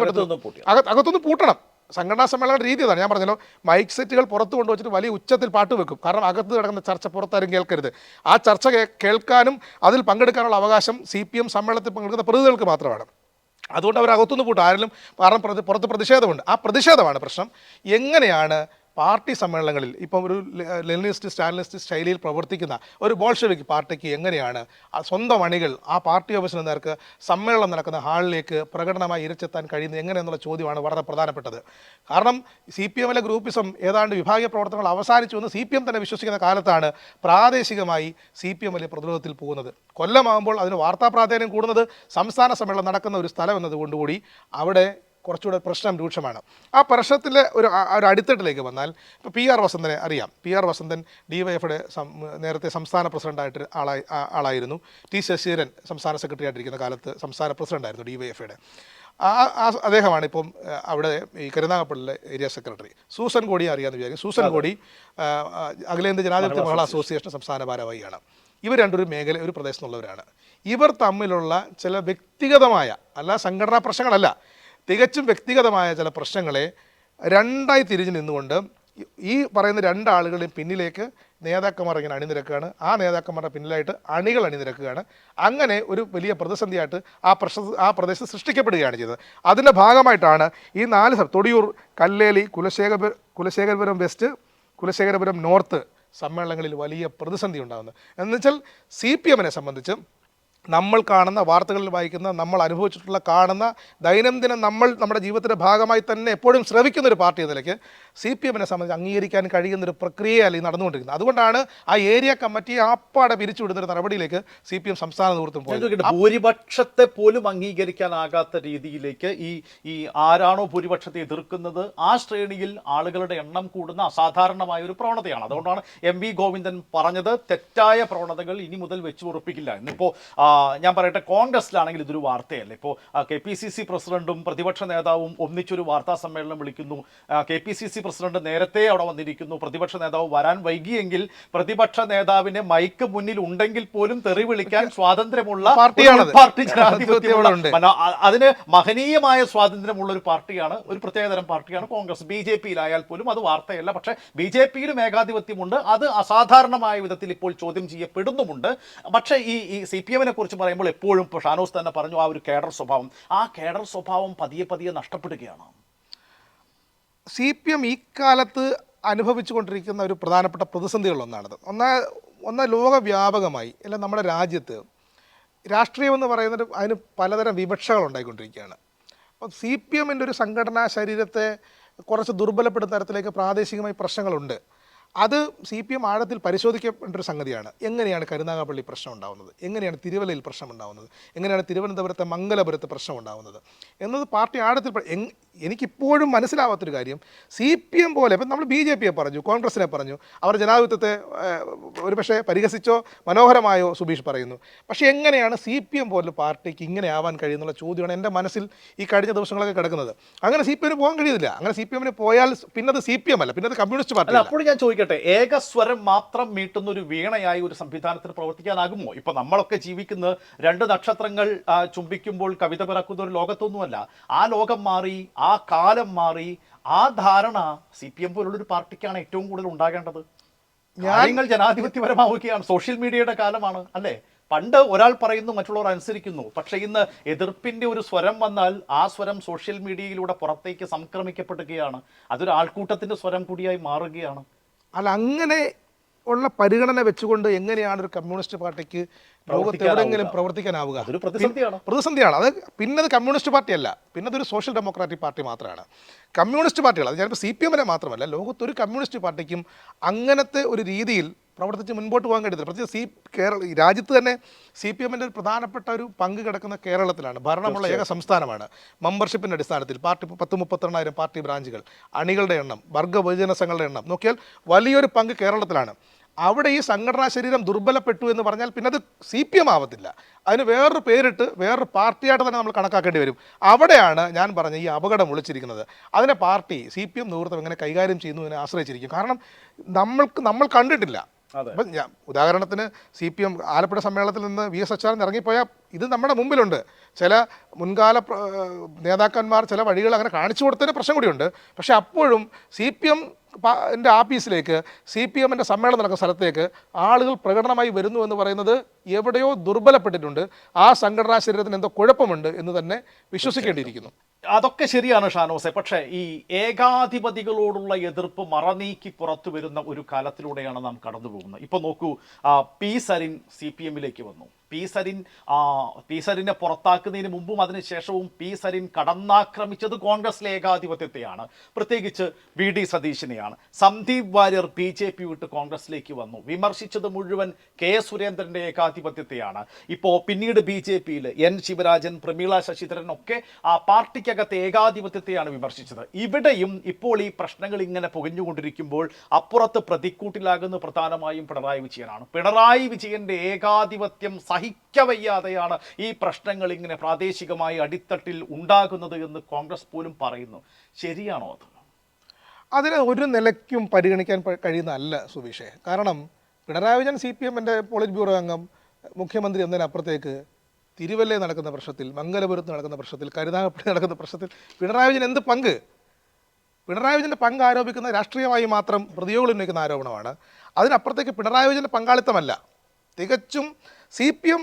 അകത്തുനിന്ന് പൂട്ടണം. സംഘടനാ സമ്മേളന രീതി അതാണ്. ഞാൻ പറഞ്ഞല്ലോ മൈക്ക് സെറ്റുകൾ പുറത്ത് കൊണ്ടുവച്ചിട്ട് വലിയ ഉച്ചത്തിൽ പാട്ട് വെക്കും. കാരണം അകത്ത് നടക്കുന്ന ചർച്ച പുറത്താരും കേൾക്കരുത്. ആ ചർച്ച കേൾക്കാനും അതിൽ പങ്കെടുക്കാനുള്ള അവകാശം സി പി എം സമ്മേളനത്തിൽ പങ്കെടുക്കുന്ന പ്രതിനിധികൾക്ക് മാത്രമാണ്. അതുകൊണ്ട് അവർ അകത്തുനിന്ന് കൂട്ടും ആരെങ്കിലും കാരണം പുറത്ത് പ്രതിഷേധമുണ്ട്. ആ പ്രതിഷേധമാണ് പ്രശ്നം. എങ്ങനെയാണ് പാർട്ടി സമ്മേളനങ്ങളിൽ ഇപ്പം ഒരു ലെനിനിസ്റ്റ് സ്റ്റാലിനിസ്റ്റ് ശൈലിയിൽ പ്രവർത്തിക്കുന്ന ഒരു ബോൾഷെവിക് പാർട്ടിക്ക് എങ്ങനെയാണ് സ്വന്തം അണികൾ ആ പാർട്ടി ഓഫീസിന് നേർക്ക് സമ്മേളനം നടക്കുന്ന ഹാളിലേക്ക് പ്രകടനമായി ഇരച്ചെത്താൻ കഴിയുന്നത് എങ്ങനെയെന്നുള്ള ചോദ്യമാണ് വളരെ പ്രധാനപ്പെട്ടത്. കാരണം സി പി എമ്മിലെ ഗ്രൂപ്പിസം ഏതാണ്ട് വിഭാഗീയ പ്രവർത്തനങ്ങൾ അവസാനിച്ചു എന്ന് സി പി എം തന്നെ വിശ്വസിക്കുന്ന കാലത്താണ് പ്രാദേശികമായി സി പി എം എൽ പ്രതിരോധത്തിൽ പോകുന്നത്. കൊല്ലമാകുമ്പോൾ അതിന് വാർത്താ പ്രാധാന്യം കൂടുന്നത് സംസ്ഥാന സമ്മേളനം നടക്കുന്ന ഒരു സ്ഥലം എന്നതുകൊണ്ടുകൂടി അവിടെ കുറച്ചുകൂടെ പ്രശ്നം രൂക്ഷമാണ്. ആ പ്രശ്നത്തിലെ ഒരു ഒരു അടിത്തട്ടിലേക്ക് വന്നാൽ ഇപ്പോൾ പി ആർ വസന്തനെ അറിയാം. P R Vasanthan D Y എഫിയുടെ നേരത്തെ സംസ്ഥാന പ്രസിഡന്റായിട്ട് ആളായി ആളായിരുന്നു. ടി ശശീരൻ സംസ്ഥാന സെക്രട്ടറി ആയിട്ടിരിക്കുന്ന കാലത്ത് സംസ്ഥാന പ്രസിഡന്റായിരുന്നു ഡി വൈ എഫിയുടെ അദ്ദേഹമാണ് ഇപ്പം അവിടെ ഈ കരുനാഗപ്പള്ളിയിലെ ഏരിയ സെക്രട്ടറി. സൂസൻ കോടി അറിയാമെന്ന് വിചാരിക്കും സൂസൻ കോടി അഖിലേന്ത്യാ ജനാധിപത്യ മഹിളാ അസോസിയേഷൻ സംസ്ഥാന ഭാരവാഹിയാണ്. ഇവർ രണ്ടൊരു മേഖല ഒരു പ്രദേശത്തുള്ളവരാണ്. ഇവർ തമ്മിലുള്ള ചില വ്യക്തിഗതമായ അല്ല സംഘടനാ പ്രശ്നങ്ങളല്ല തികച്ചും വ്യക്തിഗതമായ ചില പ്രശ്നങ്ങളെ രണ്ടായി തിരിഞ്ഞു നിന്നുകൊണ്ട് ഈ- പറയുന്ന രണ്ടാളുകളുടെയും പിന്നിലേക്ക് നേതാക്കന്മാർ ഇങ്ങനെ അണിനിരക്കുകയാണ്. ആ നേതാക്കന്മാരുടെ പിന്നിലായിട്ട് അണികൾ അണിനിരക്കുകയാണ്. അങ്ങനെ ഒരു വലിയ പ്രതിസന്ധിയായിട്ട് ആ പ്രശ്ന ആ പ്രദേശം സൃഷ്ടിക്കപ്പെടുകയാണ് ചെയ്തത്. അതിന്റെ ഭാഗമായിട്ടാണ് ഈ നാല് സ്ഥലം തൊടിയൂർ കല്ലേലി കുലശേഖര കുലശേഖരപുരം വെസ്റ്റ് കുലശേഖരപുരം നോർത്ത് സമ്മേളനങ്ങളിൽ വലിയ പ്രതിസന്ധി ഉണ്ടാകുന്നത്. എന്നുവെച്ചാൽ സി പി എമ്മിനെ സംബന്ധിച്ച് നമ്മൾ കാണുന്ന വാർത്തകളിൽ വായിക്കുന്ന നമ്മൾ അനുഭവിച്ചിട്ടുള്ള കാണുന്ന ദൈനംദിനം നമ്മൾ നമ്മുടെ ജീവിതത്തിന്റെ ഭാഗമായി തന്നെ എപ്പോഴും ശ്രവിക്കുന്ന ഒരു പാർട്ടി എന്ന നിലയ്ക്ക് സി പി എമ്മിനെ സംബന്ധിച്ച് അംഗീകരിക്കാൻ കഴിയുന്നൊരു പ്രക്രിയയല്ല ഈ നടന്നുകൊണ്ടിരിക്കുന്നത്. അതുകൊണ്ടാണ് ആ ഏരിയ കമ്മിറ്റി ആപ്പാടെ പിരിച്ചുവിടുന്ന ഒരു നടപടിയിലേക്ക് സി പി എം സംസ്ഥാന നേതൃത്വം പോയത്. ഭൂരിപക്ഷത്തെ പോലും അംഗീകരിക്കാനാകാത്ത രീതിയിലേക്ക് ഈ ഈ ആരാണോ ഭൂരിപക്ഷത്തെ എതിർക്കുന്നത് ആ ശ്രേണിയിൽ ആളുകളുടെ എണ്ണം കൂടുന്ന അസാധാരണമായ ഒരു പ്രവണതയാണ്. അതുകൊണ്ടാണ് എം വി ഗോവിന്ദൻ പറഞ്ഞത് തെറ്റായ പ്രവണതകൾ ഇനി മുതൽ വെച്ച് ഉറപ്പിക്കില്ല. ഇന്നിപ്പോൾ ഞാൻ പറയട്ടെ കോൺഗ്രസിലാണെങ്കിൽ ഇതൊരു വാർത്തയല്ല? ഇപ്പോൾ കെ പി സി സി പ്രസിഡന്റും പ്രതിപക്ഷ നേതാവും ഒന്നിച്ചൊരു വാർത്താ സമ്മേളനം വിളിക്കുന്നു. K P C C president നേരത്തെ അവിടെ വന്നിരിക്കുന്നു. പ്രതിപക്ഷ നേതാവ് വരാൻ വൈകിയെങ്കിൽ പ്രതിപക്ഷ നേതാവിന് മൈക്ക് മുന്നിൽ ഉണ്ടെങ്കിൽ പോലും തെറി വിളിക്കാൻ സ്വാതന്ത്ര്യമുള്ള പാർട്ടിയാണ് പാർട്ടി ജനാധിപത്യമുള്ള അതിന് മഹനീയമായ സ്വാതന്ത്ര്യമുള്ള ഒരു പാർട്ടിയാണ് ഒരു പ്രത്യേകതരം പാർട്ടിയാണ് കോൺഗ്രസ്. ബി ജെ പിയിലായാൽ പോലും അത് വാർത്തയല്ല. പക്ഷേ ബി ജെ പിയിലും ഏകാധിപത്യമുണ്ട്. അത് അസാധാരണമായ വിധത്തിൽ ഇപ്പോൾ ചോദ്യം ചെയ്യപ്പെടുന്നുമുണ്ട്. പക്ഷേ ഈ ഈ സി പി എമ്മിനെ കുറിച്ച് പറയുമ്പോൾ എപ്പോഴും ഇപ്പോൾ ഷാനോസ് തന്നെ പറഞ്ഞു ആ ഒരു കേഡർ സ്വഭാവം. ആ കേഡർ സ്വഭാവം പതിയെ പതിയെ നഷ്ടപ്പെടുകയാണ്. സി പി എം ഈ കാലത്ത് അനുഭവിച്ചുകൊണ്ടിരിക്കുന്ന ഒരു പ്രധാനപ്പെട്ട പ്രതിസന്ധികളൊന്നാണിത് ഒന്ന് ഒന്ന് ലോകവ്യാപകമായി അല്ല നമ്മുടെ രാജ്യത്ത് രാഷ്ട്രീയം എന്ന് പറയുന്നത് അതിന് പലതരം വിവക്ഷകൾ ഉണ്ടായിക്കൊണ്ടിരിക്കുകയാണ് അപ്പോൾ സി പി എമ്മിന്റെ ഒരു സംഘടനാ ശരീരത്തെ കുറച്ച് ദുർബലപ്പെടുന്ന തരത്തിലേക്ക് പ്രാദേശികമായി പ്രശ്നങ്ങളുണ്ട്. അത് സി പി എം ആഴത്തിൽ പരിശോധിക്കേണ്ട ഒരു സംഗതിയാണ്. എങ്ങനെയാണ് കരുനാഗപ്പള്ളി പ്രശ്നം ഉണ്ടാകുന്നത് എങ്ങനെയാണ് തിരുവല്ലയിൽ പ്രശ്നം ഉണ്ടാകുന്നത് എങ്ങനെയാണ് തിരുവനന്തപുരത്തെ മംഗലപുരത്ത് പ്രശ്നം ഉണ്ടാകുന്നത് എന്നത് പാർട്ടി ആഴത്തിൽ എനിക്കിപ്പോഴും മനസ്സിലാവാത്തൊരു കാര്യം. സി പി എം പോലെ ഇപ്പം നമ്മൾ ബി ജെ പിയെ പറഞ്ഞു കോൺഗ്രസിനെ പറഞ്ഞു. അവർ ജനാധിപത്യത്തെ ഒരു പക്ഷേ പരിഹസിച്ചോ മനോഹരമായോ സുബീഷ് പറയുന്നു. പക്ഷേ എങ്ങനെയാണ് സി പി എം പോലെ പാർട്ടിക്ക് ഇങ്ങനെ ആവാൻ കഴിയുന്നുള്ള ചോദ്യമാണ് എന്റെ മനസ്സിൽ ഈ കഴിഞ്ഞ ദിവസങ്ങളൊക്കെ കിടക്കുന്നത്. അങ്ങനെ സി പി എമ്മിന് പോകാൻ കഴിയുന്നില്ല. അങ്ങനെ സി പി എമ്മിന് പോയാൽ പിന്നത് സി പി എം അല്ല പിന്നത് കമ്മ്യൂണിസ്റ്റ് പാർട്ടി അല്ല അപ്പോൾ ഞാൻ ചോദിക്കട്ടെ ഏകസ്വരം മാത്രം മീട്ടുന്ന ഒരു വീണയായി ഒരു സംവിധാനത്തിന് പ്രവർത്തിക്കാനാകുമോ? ഇപ്പം നമ്മളൊക്കെ ജീവിക്കുന്ന രണ്ട് നക്ഷത്രങ്ങൾ ചുംബിക്കുമ്പോൾ കവിത പിറക്കുന്ന ഒരു ലോകത്തൊന്നുമല്ല. ആ ലോകം മാറി ആ കാലം മാറി ആ ധാരണ സി പി എം പോലുള്ളൊരു പാർട്ടിക്കാണ് ഏറ്റവും കൂടുതൽ ഉണ്ടാകേണ്ടത്. കാര്യങ്ങൾ ജനാധിപത്യപരമാവുകയാണ്. സോഷ്യൽ മീഡിയയുടെ കാലമാണ് അല്ലേ? പണ്ട് ഒരാൾ പറയുന്നു മറ്റുള്ളവർ അനുസരിക്കുന്നു. പക്ഷെ ഇന്ന് എതിർപ്പിന്റെ ഒരു സ്വരം വന്നാൽ ആ സ്വരം സോഷ്യൽ മീഡിയയിലൂടെ പുറത്തേക്ക് സംക്രമിക്കപ്പെടുകയാണ്. അതൊരു ആൾക്കൂട്ടത്തിന്റെ സ്വരം കൂടിയായി മാറുകയാണ്. അല്ല അങ്ങനെ ഉള്ള പരിഗണന വെച്ചുകൊണ്ട് എങ്ങനെയാണ് ഒരു കമ്മ്യൂണിസ്റ്റ് പാർട്ടിക്ക് ലോകത്ത് എവിടെങ്കിലും എവിടെയെങ്കിലും പ്രവർത്തിക്കാനാവുക? പ്രതിസന്ധിയാണ്. അത് പിന്നത് കമ്മ്യൂണിസ്റ്റ് പാർട്ടിയല്ല. പിന്നത് ഒരു സോഷ്യൽ ഡെമോക്രാറ്റിക് പാർട്ടി മാത്രമാണ്. കമ്മ്യൂണിസ്റ്റ് പാർട്ടികൾ അത് ഞാനിപ്പോൾ സി പി എമ്മിനെ മാത്രമല്ല ലോകത്തൊരു കമ്മ്യൂണിസ്റ്റ് പാർട്ടിക്കും അങ്ങനത്തെ ഒരു രീതിയിൽ പ്രവർത്തിച്ച് മുൻപോട്ട് പോകാൻ കഴിയത്തില്ല. പ്രത്യേകിച്ച് സി കേരള ഈ രാജ്യത്ത് തന്നെ സി പി എമ്മിന്റെ ഒരു പ്രധാനപ്പെട്ട ഒരു പങ്ക് കിടക്കുന്ന കേരളത്തിലാണ്. ഭരണമുള്ള ഏക സംസ്ഥാനമാണ്. മെമ്പർഷിപ്പിന്റെ അടിസ്ഥാനത്തിൽ പാർട്ടി പത്ത് മുപ്പത്തിരണ്ടായിരം പാർട്ടി ബ്രാഞ്ചുകൾ അണികളുടെ എണ്ണം വർഗ ബഹുജന സംഘങ്ങളുടെ എണ്ണം നോക്കിയാൽ വലിയൊരു പങ്ക് കേരളത്തിലാണ്. അവിടെ ഈ സംഘടനാ ശരീരം ദുർബലപ്പെട്ടു എന്ന് പറഞ്ഞാൽ പിന്നെ അത് സി പി എം ആവത്തില്ല. അതിന് വേറൊരു പേരിട്ട് വേറൊരു പാർട്ടിയായിട്ട് തന്നെ നമ്മൾ കണക്കാക്കേണ്ടി വരും. അവിടെയാണ് ഞാൻ പറഞ്ഞ ഈ അപകടം ഒളിച്ചിരിക്കുന്നത്. അതിനെ പാർട്ടി സി പി എം നേതൃത്വം എങ്ങനെ കൈകാര്യം ചെയ്യുന്നു ചെയ്യുന്നതിനെ ആശ്രയിച്ചിരിക്കും. കാരണം നമ്മൾക്ക് നമ്മൾ കണ്ടിട്ടില്ല. അപ്പം ഞാൻ ഉദാഹരണത്തിന് സി പി എം ആലപ്പുഴ സമ്മേളനത്തിൽ നിന്ന് വി എസ് അച്ചാരൻ ഇറങ്ങിപ്പോയാൽ ഇത് നമ്മുടെ മുമ്പിലുണ്ട്. ചില മുൻകാല നേതാക്കന്മാർ ചില വഴികൾ അങ്ങനെ കാണിച്ചു കൊടുത്തതിന് പ്രശ്നം കൂടിയുണ്ട്. പക്ഷേ അപ്പോഴും സി പി എം എന്റെ ആഫീസിലേക്ക് സി പി എമ്മിന്റെ സമ്മേളനം നടക്കുന്ന സ്ഥലത്തേക്ക് ആളുകൾ പ്രകടനമായി വരുന്നു എന്ന് പറയുന്നത് എവിടെയോ ദുർബലപ്പെട്ടിട്ടുണ്ട്. ആ സംഘടനാ ശരീരത്തിന് എന്തോ കുഴപ്പമുണ്ട് എന്ന് തന്നെ വിശ്വസിക്കേണ്ടിയിരിക്കുന്നു. അതൊക്കെ ശരിയാണ് ഷാനോസെ. പക്ഷേ ഈ ഏകാധിപതികളോടുള്ള എതിർപ്പ് മറനീക്കി പുറത്തു വരുന്ന ഒരു കാലത്തിലൂടെയാണ് നാം കടന്നു പോകുന്നത്. ഇപ്പോൾ നോക്കൂ പി സരിൻ സി പി എമ്മിലേക്ക് വന്നു. പി സരിൻ പി സരിനെ പുറത്താക്കുന്നതിന് മുമ്പും അതിനുശേഷവും പി സരിൻ കടന്നാക്രമിച്ചത് കോൺഗ്രസിലെ ഏകാധിപത്യത്തെയാണ്. പ്രത്യേകിച്ച് V D Sandeep Warrier B J P വിട്ട് കോൺഗ്രസിലേക്ക് വന്നു. വിമർശിച്ചത് മുഴുവൻ കെ സുരേന്ദ്രന്റെ ഏകാധിപത്യത്തെയാണ്. ഇപ്പോൾ പിന്നീട് ബി ജെ പിയിൽ എൻ ശിവരാജൻ പ്രമീള ശശിധരൻ ഒക്കെ ആ പാർട്ടിക്കകത്തെ ഏകാധിപത്യത്തെയാണ് വിമർശിച്ചത്. ഇവിടെയും ഇപ്പോൾ ഈ പ്രശ്നങ്ങൾ ഇങ്ങനെ പുകഞ്ഞുകൊണ്ടിരിക്കുമ്പോൾ അപ്പുറത്ത് പ്രതിക്കൂട്ടിലാകുന്ന പ്രധാനമായും പിണറായി വിജയനാണ്. പിണറായി വിജയന്റെ ഏകാധിപത്യം സഹിക്കവയ്യാതെയാണ് ഈ പ്രശ്നങ്ങൾ ഇങ്ങനെ പ്രാദേശികമായി അടിത്തട്ടിൽ ഉണ്ടാകുന്നത് എന്ന് കോൺഗ്രസ് പോലും പറയുന്നു. ശരിയാണോ അത്? അതിനെ ഒരു നിലയ്ക്കും പരിഗണിക്കാൻ കഴിയുന്നതല്ല സുബീഷെ കാരണം പിണറായി വിജയൻ സി പി എമ്മിന്റെ പോളിറ്റ് ബ്യൂറോ അംഗം മുഖ്യമന്ത്രി എന്നതിനപ്പുറത്തേക്ക് തിരുവല്ലയിൽ നടക്കുന്ന പ്രശ്നത്തിൽ മംഗലപുരത്ത് നടക്കുന്ന പ്രശ്നത്തിൽ കരുനാഗപ്പള്ളി നടക്കുന്ന പ്രശ്നത്തിൽ പിണറായി വിജയൻ എന്ത് പങ്ക്? പിണറായി വിജയന്റെ പങ്ക് ആരോപിക്കുന്ന രാഷ്ട്രീയമായി മാത്രം പ്രതിയോഗികൾ ഉന്നയിക്കുന്ന ആരോപണമാണ്. അതിനപ്പുറത്തേക്ക് പിണറായി വിജയന്റെ പങ്കാളിത്തമല്ല. തികച്ചും സി പി എം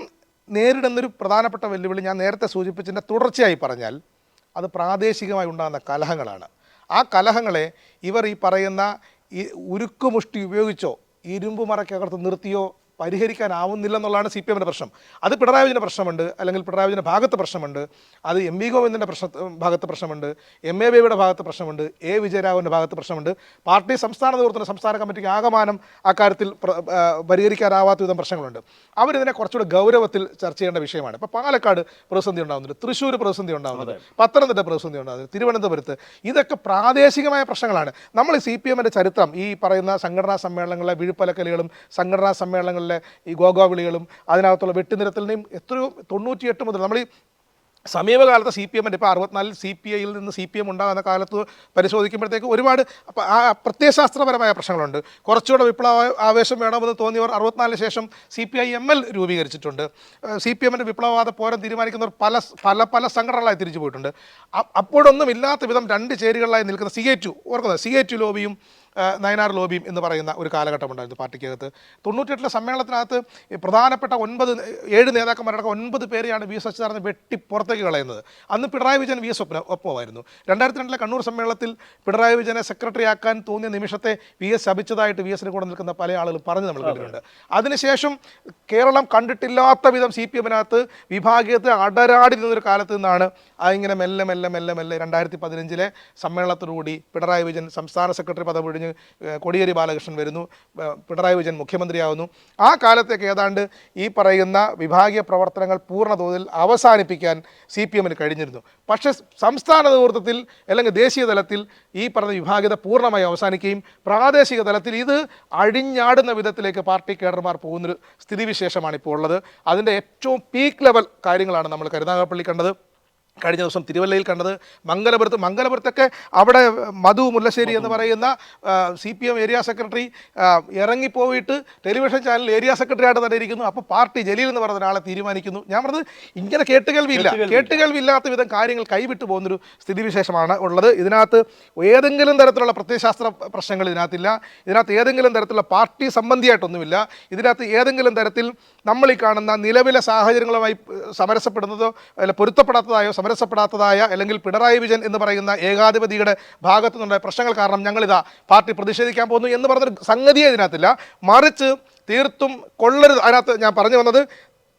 നേരിടുന്നൊരു പ്രധാനപ്പെട്ട വെല്ലുവിളി ഞാൻ നേരത്തെ സൂചിപ്പിച്ചതിന്റെ തുടർച്ചയായി പറഞ്ഞാൽ അത് പ്രാദേശികമായി ഉണ്ടാകുന്ന കലഹങ്ങളാണ്. ആ കലഹങ്ങളെ ഇവർ ഈ പറയുന്ന ഈ ഉരുക്കുമുഷ്ടി ഉപയോഗിച്ചോ ഇരുമ്പ് മറയ്ക്കകത്ത് നിർത്തിയോ പരിഹരിക്കാനാവുന്നില്ലെന്നുള്ളതാണ് സി പി എമ്മിന്റെ പ്രശ്നം. അത് പിണറായി വിജയന്റെ പ്രശ്നമുണ്ട് അല്ലെങ്കിൽ പിണറായി വിജയന്റെ ഭാഗത്ത് പ്രശ്നമുണ്ട് അത് എം വി ഗോവിന്ദന്റെ പ്രശ്ന ഭാഗത്ത് പ്രശ്നമുണ്ട് എം എ ബേബിയുടെ ഭാഗത്ത് പ്രശ്നമുണ്ട് എ വിജയരാഘവന്റെ ഭാഗത്ത് പ്രശ്നമുണ്ട്. പാർട്ടി സംസ്ഥാന നേതൃത്വത്തിന് സംസ്ഥാന കമ്മിറ്റിക്ക് ആകമാനം അക്കാര്യത്തിൽ പരിഹരിക്കാനാവാത്ത വിധം പ്രശ്നങ്ങളുണ്ട്. അവരിതിനെ കുറച്ചുകൂടെ ഗൗരവത്തിൽ ചർച്ച ചെയ്യേണ്ട വിഷയമാണ്. ഇപ്പോൾ പാലക്കാട് പ്രതിസന്ധി ഉണ്ടാകുന്നുണ്ട് തൃശ്ശൂർ പ്രതിസന്ധി ഉണ്ടാകുന്നുണ്ട് പത്തനംതിട്ട പ്രതിസന്ധി ഉണ്ടാകുന്നത് തിരുവനന്തപുരത്ത്. ഇതൊക്കെ പ്രാദേശികമായ പ്രശ്നങ്ങളാണ്. നമ്മൾ സി പി എമ്മിന്റെ ചരിത്രം ഈ പറയുന്ന സംഘടനാ സമ്മേളനങ്ങളിലെ വിഴുപ്പലക്കലുകളും സംഘടനാ സമ്മേളനങ്ങളിലെ ഈ ഗോഗോ വിളികളും അതിനകത്തുള്ള വെട്ടിനിരത്തലിനെയും എത്രയോ തൊണ്ണൂറ്റിയെട്ട് മുതൽ നമ്മൾ ഈ സമീപകാലത്ത് സി പി എമ്മിന്റെ ഇപ്പോൾ അറുപത്തിനാലിൽ സി പി ഐയിൽ നിന്ന് സി പി എം ഉണ്ടാകുന്ന കാലത്ത് പരിശോധിക്കുമ്പോഴത്തേക്ക് ഒരുപാട് ആ പ്രത്യയശാസ്ത്രപരമായ പ്രശ്നങ്ങളുണ്ട്. കുറച്ചുകൂടെ വിപ്ലവ ആവേശം വേണമെന്ന് തോന്നിയവർ അറുപത്തിനാലിന് ശേഷം C P I M L രൂപീകരിച്ചിട്ടുണ്ട്. സി പി എമ്മിന്റെ വിപ്ലവവാദ പോരം തീരുമാനിക്കുന്നവർ പല പല പല സംഘടനകളായി തിരിച്ചു പോയിട്ടുണ്ട്. അപ്പോഴൊന്നും ഇല്ലാത്ത വിധം രണ്ട് ചേരികളിലായി നിൽക്കുന്ന സി എ ടു ഓർക്കുന്നത് സി എ ടു ലോബിയും നയനാർ ലോബിയും എന്ന് പറയുന്ന ഒരു കാലഘട്ടം ഉണ്ടായിരുന്നു പാർട്ടിക്കകത്ത്. തൊണ്ണൂറ്റെട്ടിലെ സമ്മേളനത്തിനകത്ത് പ്രധാനപ്പെട്ട ഒൻപത് ഏഴ് നേതാക്കന്മാരടക്കം ഒൻപത് പേരെയാണ് വി എസ് അച്യുതാനന്ദൻ വെട്ടി പുറത്തേക്ക് കളയുന്നത്. അന്ന് പിണറായി വിജയൻ വി എസ് ഒപ്പന ഒപ്പമായിരുന്നു. രണ്ടായിരത്തി രണ്ടിലെ കണ്ണൂർ സമ്മേളനത്തിൽ പിണറായി വിജയനെ സെക്രട്ടറി ആക്കാൻ തോന്നിയ നിമിഷത്തെ വി എസ് ശപിച്ചതായിട്ട് വി എസിന് കൂടെ നിൽക്കുന്ന പല ആളുകളും പറഞ്ഞ് നമ്മൾ കണ്ടിട്ടുണ്ട് അതിനുശേഷം കേരളം കണ്ടിട്ടില്ലാത്ത വിധം സി പി എമ്മിനകത്ത് വിഭാഗീയത്തെ അടരാടി നിന്നൊരു കാലത്ത് നിന്നാണ് അതിങ്ങനെ മെല്ലെ മെല്ലെ മെല്ലെ മെല്ലെ രണ്ടായിരത്തി പതിനഞ്ചിലെ സമ്മേളനത്തോടുകൂടി പിണറായി വിജയൻ സംസ്ഥാന സെക്രട്ടറി പദം ഒഴിഞ്ഞ് കഴിഞ്ഞ് കോടിയേരി ബാലകൃഷ്ണൻ വരുന്നു പിണറായി വിജയൻ മുഖ്യമന്ത്രിയാവുന്നു. ആ കാലത്തേക്ക് ഏതാണ്ട് ഈ പറയുന്ന വിഭാഗീയ പ്രവർത്തനങ്ങൾ പൂർണതോതിൽ അവസാനിപ്പിക്കാൻ സി പി എമ്മിന് കഴിഞ്ഞിരുന്നു. പക്ഷേ സംസ്ഥാന നേതൃത്വത്തിൽ അല്ലെങ്കിൽ ദേശീയ തലത്തിൽ ഈ പറഞ്ഞ വിഭാഗീയത പൂർണമായി അവസാനിക്കുകയും പ്രാദേശിക തലത്തിൽ ഇത് അഴിഞ്ഞാടുന്ന വിധത്തിലേക്ക് പാർട്ടി കേഡർമാർ പോകുന്നൊരു സ്ഥിതിവിശേഷമാണ് ഇപ്പോൾ ഉള്ളത്. അതിന്റെ ഏറ്റവും പീക്ക് ലെവൽ കാര്യങ്ങളാണ് നമ്മൾ കരുനാഗപ്പള്ളി കണ്ടത്. കഴിഞ്ഞ ദിവസം തിരുവല്ലയിൽ കണ്ടത് മംഗലപുരത്ത് മംഗലപുരത്തൊക്കെ അവിടെ മധു മുല്ലശ്ശേരി എന്ന് പറയുന്ന C P M area secretary ഇറങ്ങിപ്പോയിട്ട് television channel area secretary ആയിട്ട് തന്നെ ഇരിക്കുന്നു. അപ്പോൾ പാർട്ടി ജലീൽ എന്ന് പറഞ്ഞ ഒരാളെ തീരുമാനിക്കുന്നു. ഞാൻ പറഞ്ഞത് ഇങ്ങനെ കേട്ടുകേൾവിയില്ല. കേട്ടുകേൾവില്ലാത്ത വിധം കാര്യങ്ങൾ കൈവിട്ടു പോകുന്നൊരു സ്ഥിതിവിശേഷമാണ് ഉള്ളത്. ഇതിനകത്ത് ഏതെങ്കിലും തരത്തിലുള്ള പ്രത്യയശാസ്ത്ര പ്രശ്നങ്ങൾ ഇതിനകത്തില്ല. ഇതിനകത്ത് ഏതെങ്കിലും തരത്തിലുള്ള പാർട്ടി സംബന്ധിയായിട്ടൊന്നുമില്ല. ഇതിനകത്ത് ഏതെങ്കിലും തരത്തിൽ നമ്മൾ ഈ കാണുന്ന നിലവിലെ സാഹചര്യങ്ങളുമായി സമരസപ്പെടുന്നതോ അല്ല പൊരുത്തപ്പെടാത്തതായോ സമരസപ്പെടാത്തതായ അല്ലെങ്കിൽ പിണറായി വിജയൻ എന്ന് പറയുന്ന ഏകാധിപതിയുടെ ഭാഗത്തു നിന്നുള്ള പ്രശ്നങ്ങൾ കാരണം ഞങ്ങളിതാ പാർട്ടി പ്രതിഷേധിക്കാൻ പോകുന്നു എന്ന് പറഞ്ഞൊരു സംഗതിയെ ഇതിനകത്തില്ല. മറിച്ച് തീർത്തും കൊള്ളരുത്. അതിനകത്ത് ഞാൻ പറഞ്ഞു വന്നത്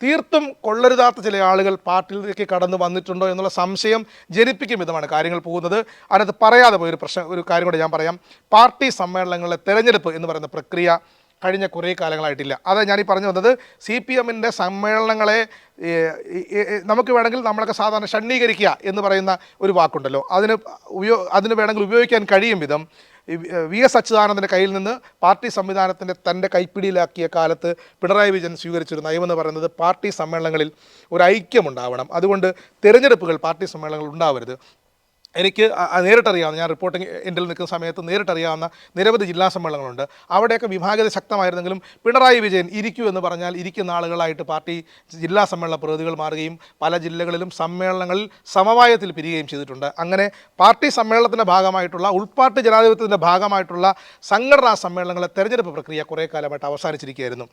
തീർത്തും കൊള്ളരുതാത്ത ചില ആളുകൾ പാർട്ടിയിലേക്ക് കടന്നു വന്നിട്ടുണ്ടോ എന്നുള്ള സംശയം ജനിപ്പിക്കും വിധമാണ് കാര്യങ്ങൾ പോകുന്നത്. അതിനകത്ത് പറയാതെ പോയൊരു പ്രശ്നം ഒരു കാര്യം കൂടെ ഞാൻ പറയാം. പാർട്ടി സമ്മേളനങ്ങളിലെ തെരഞ്ഞെടുപ്പ് എന്ന് പറയുന്ന പ്രക്രിയ കഴിഞ്ഞ കുറേ കാലങ്ങളായിട്ടില്ല. അത് ഞാനീ പറഞ്ഞു വന്നത് സി പി എമ്മിന്റെ സമ്മേളനങ്ങളെ നമുക്ക് വേണമെങ്കിൽ നമ്മളൊക്കെ സാധാരണ ഷണ്ണീകരിക്കുക എന്ന് പറയുന്ന ഒരു വാക്കുണ്ടല്ലോ. അതിന് ഉപയോ അതിന് വേണമെങ്കിൽ ഉപയോഗിക്കാൻ കഴിയും വിധം വി എസ് അച്യുതാനന്ദന്റെ കയ്യിൽ നിന്ന് പാർട്ടി സംവിധാനത്തിന്റെ തന്റെ കൈപ്പിടിയിലാക്കിയ കാലത്ത് പിണറായി വിജയൻ സ്വീകരിച്ചൊരു നയമെന്ന് പറയുന്നത് പാർട്ടി സമ്മേളനങ്ങളിൽ ഒരു ഐക്യമുണ്ടാവണം. അതുകൊണ്ട് തിരഞ്ഞെടുപ്പുകൾ പാർട്ടി സമ്മേളനങ്ങൾ ഉണ്ടാവരുത്. എനിക്ക് നേരിട്ടറിയാവുന്ന ഞാൻ റിപ്പോർട്ടിംഗ് എൻഡിൽ നിൽക്കുന്ന സമയത്ത് നേരിട്ടറിയാവുന്ന നിരവധി ജില്ലാ സമ്മേളനങ്ങളുണ്ട്. അവിടെയൊക്കെ വിഭാഗത ശക്തമായിരുന്നെങ്കിലും പിണറായി വിജയൻ ഇരിക്കൂ എന്ന് പറഞ്ഞാൽ ഇരിക്കുന്ന ആളുകളായിട്ട് പാർട്ടി ജില്ലാ സമ്മേളന പ്രതിനിധികൾ മാറുകയും പല ജില്ലകളിലും സമ്മേളനങ്ങളിൽ സമവായത്തിൽ പിരിയുകയും ചെയ്തിട്ടുണ്ട്. അങ്ങനെ പാർട്ടി സമ്മേളനത്തിന്റെ ഭാഗമായിട്ടുള്ള ഉൾപാർട്ടി ജനാധിപത്യത്തിന്റെ ഭാഗമായിട്ടുള്ള സംഘടനാ സമ്മേളനങ്ങളെ തെരഞ്ഞെടുപ്പ് പ്രക്രിയ കുറേ കാലമായിട്ട് അവസാനിച്ചിരിക്കുകയായിരുന്നു.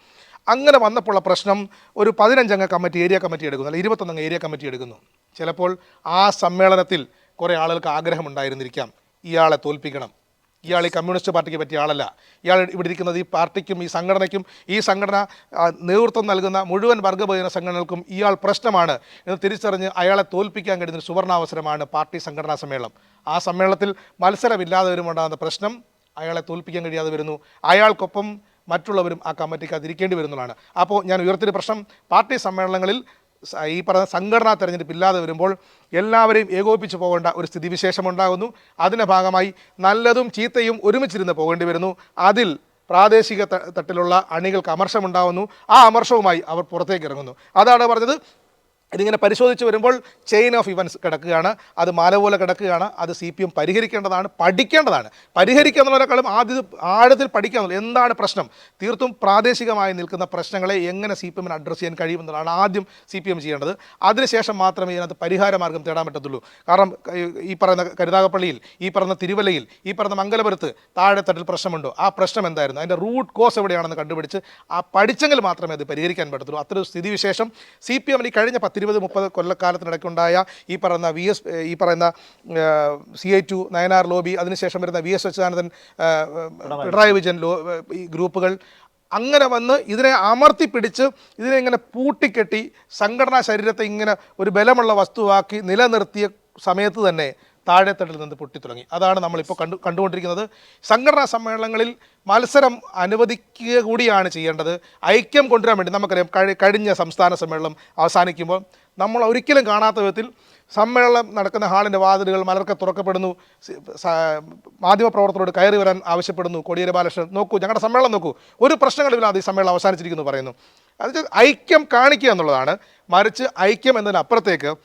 അങ്ങനെ വന്നപ്പോഴുള്ള പ്രശ്നം ഒരു പതിനഞ്ചംഗ കമ്മിറ്റി ഏരിയ കമ്മിറ്റി എടുക്കുന്നു അല്ലെങ്കിൽ ഇരുപത്തൊന്നംഗ ഏരിയ കമ്മിറ്റി എടുക്കുന്നു. ചിലപ്പോൾ ആ സമ്മേളനത്തിൽ കുറേ ആളുകൾക്ക് ആഗ്രഹമുണ്ടായിരുന്നിരിക്കാം. ഇയാളെ തോൽപ്പിക്കണം. ഇയാൾ ഈ കമ്മ്യൂണിസ്റ്റ് പാർട്ടിക്ക് പറ്റിയ ആളല്ല. ഇയാൾ ഇവിടെ ഇരിക്കുന്നത് ഈ പാർട്ടിക്കും ഈ സംഘടനയ്ക്കും ഈ സംഘടന നേതൃത്വം നൽകുന്ന മുഴുവൻ വർഗബഹുജന സംഘടനകൾക്കും ഇയാൾ പ്രശ്നമാണ് എന്ന് തിരിച്ചറിഞ്ഞ് അയാളെ തോൽപ്പിക്കാൻ കഴിയുന്ന സുവർണാവസരമാണ് പാർട്ടി സംഘടനാ സമ്മേളനം. ആ സമ്മേളനത്തിൽ മത്സരമില്ലാതെ വരുമ്പോണ്ടാകുന്ന പ്രശ്നം അയാളെ തോൽപ്പിക്കാൻ കഴിയാതെ വരുന്നു. അയാൾക്കൊപ്പം മറ്റുള്ളവരും ആ കമ്മിറ്റിക്ക് അതിരിക്കേണ്ടി വരുന്നതാണ്. അപ്പോൾ ഞാൻ ഉയർത്തിയ പ്രശ്നം. പാർട്ടി സമ്മേളനങ്ങളിൽ ഈ പറഞ്ഞ സംഘടനാ തെരഞ്ഞെടുപ്പ് ഇല്ലാതെ വരുമ്പോൾ എല്ലാവരെയും ഏകോപിപ്പിച്ച് പോകേണ്ട ഒരു സ്ഥിതിവിശേഷം ഉണ്ടാകുന്നു. അതിന്റെ ഭാഗമായി നല്ലതും ചീത്തയും ഒരുമിച്ചിരുന്ന് പോകേണ്ടി വരുന്നു. അതിൽ പ്രാദേശിക തട്ടിലുള്ള അണികൾക്ക് അമർഷമുണ്ടാകുന്നു. ആ അമർഷവുമായി അവർ പുറത്തേക്ക് ഇറങ്ങുന്നു. അതാണ് പറഞ്ഞത് ഇതിങ്ങനെ പരിശോധിച്ച് വരുമ്പോൾ ചെയിൻ ഓഫ് ഇവൻസ് കിടക്കുകയാണ്. അത് മാല പോലെ കിടക്കുകയാണ്. അത് സി പി എം പരിഹരിക്കേണ്ടതാണ് പഠിക്കേണ്ടതാണ്. പരിഹരിക്കുക എന്നുള്ളതിനേക്കാളും ആദ്യം ആഴത്തിൽ പഠിക്കുക എന്നുള്ളത് എന്താണ് പ്രശ്നം? തീർത്തും പ്രാദേശികമായി നിൽക്കുന്ന പ്രശ്നങ്ങളെ എങ്ങനെ സി പി എമ്മിന് അഡ്രസ്സ് ചെയ്യാൻ കഴിയുമെന്നുള്ളതാണ് ആദ്യം സി പി എം ചെയ്യേണ്ടത്. അതിനുശേഷം മാത്രമേ ഇതിനകത്ത് പരിഹാര മാർഗം തേടാൻ പറ്റത്തുള്ളൂ. കാരണം ഈ- പറയുന്ന കരുതാകപ്പള്ളിയിൽ ഈ പറയുന്ന തിരുവല്ലയിൽ ഈ പറയുന്ന മംഗലപുരത്ത് താഴെത്തട്ടിൽ പ്രശ്നമുണ്ടോ. ആ പ്രശ്നം എന്തായിരുന്നു? അതിന്റെ റൂട്ട് കോസ് എവിടെയാണെന്ന് കണ്ടുപിടിച്ച് ആ പഠിച്ചെങ്കിൽ മാത്രമേ അത് പരിഹരിക്കാൻ പറ്റത്തുള്ളൂ. അത്തരം സ്ഥിതിവിശേഷം സി പി എമ്മിന് കഴിഞ്ഞ പത്തിരുപത് മുപ്പത് കൊല്ലക്കാലത്തിനിടയ്ക്കുണ്ടായ ഈ പറയുന്ന വി എസ് ഈ പറയുന്ന C I T U Nayanar lobby അതിനുശേഷം വരുന്ന വി എസ് അച്യുതാനന്ദൻ പിണറായി വിജയൻ ലോ ഈ ഗ്രൂപ്പുകൾ അങ്ങനെ വന്ന് ഇതിനെ അമർത്തി പിടിച്ച് ഇതിനെ ഇങ്ങനെ പൂട്ടിക്കെട്ടി സംഘടനാ ശരീരത്തെ ഇങ്ങനെ ഒരു ബലമുള്ള വസ്തുവാക്കി നിലനിർത്തിയ സമയത്ത് തന്നെ താഴെത്തട്ടിൽ നിന്ന് പൊട്ടിത്തുടങ്ങി. അതാണ് നമ്മളിപ്പോൾ കണ്ടു കണ്ടുകൊണ്ടിരിക്കുന്നത്. സംഘടനാ സമ്മേളനങ്ങളിൽ മത്സരം അനുവദിക്കുക കൂടിയാണ് ചെയ്യേണ്ടത്. ഐക്യം കൊണ്ടുവരാൻ വേണ്ടി നമുക്കറിയാം കഴി- കഴിഞ്ഞ സംസ്ഥാന സമ്മേളനം അവസാനിക്കുമ്പോൾ നമ്മൾ ഒരിക്കലും കാണാത്ത വിധത്തിൽ സമ്മേളനം നടക്കുന്ന ഹാളിന്റെ വാതിലുകൾ മലർക്കെ തുറക്കപ്പെടുന്നു. മാധ്യമപ്രവർത്തകരോട് കയറി വരാൻ ആവശ്യപ്പെടുന്നു. കോടിയേരി ബാലകൃഷ്ണൻ നോക്കൂ ഞങ്ങളുടെ സമ്മേളനം നോക്കൂ. ഒരു പ്രശ്നങ്ങളില്ലാതെ ഈ സമ്മേളനം അവസാനിച്ചിരിക്കുന്നു പറയുന്നു. അത് ഐക്യം കാണിക്കുക എന്നുള്ളതാണ്. മറിച്ച് ഐക്യം എന്നതിനപ്പുറത്തേക്ക്